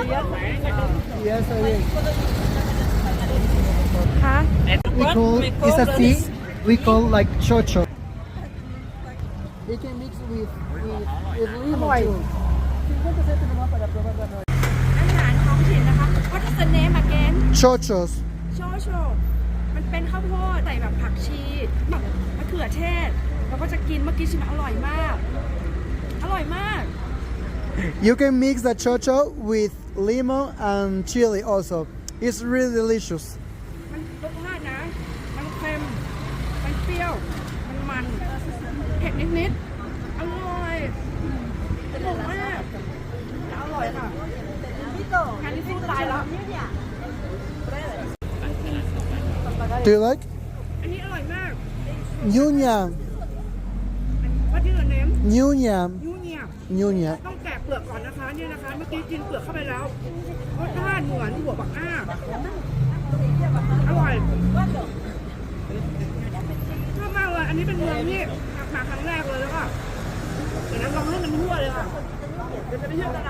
Yes, I will. คะ We call it's a fish. We call like chocho. They can mix with with with lemon too. อาหารท้องถิ่นนะคะ What is the name again Chochos. โชโชมันเป็นข้าวโพดใส่แบบผักชีแบบมะเขือเทศ แล้วก็จะกินเมื่อกี้ชิมอร่อยมาก อร่อยมาก You can mix the chocho with lemon and chili also. It's really delicious. มันรสชาตินะ มันเค็ม มันเปรี้ยว มันมันเผ็ดนิดๆ อร่อยสนุกมากและอร่อยค่ะงานนี้สู้ตายแล้ว Do you like? อันนี้อร่อยมาก Nyunya. ว่าที่เราเน้ม Nyunya. ยูเนีย Nyunya. ต้องแกะเป ลือกก่อนนะคะเนี่ยนะคะ เมื่อกี้กินเปลือกเข้าไปแล้วรสชาติเหมือนหัวบักอ้าอร่อยชอบมากเลยอันนี้เป็นเมืองที่มาครั้งแรกเลยแล้วก็เดี๋ยวนั้นลองให้มันทั่วเลยค่ะเดี๋ยวจะไปเที่ยวตลาด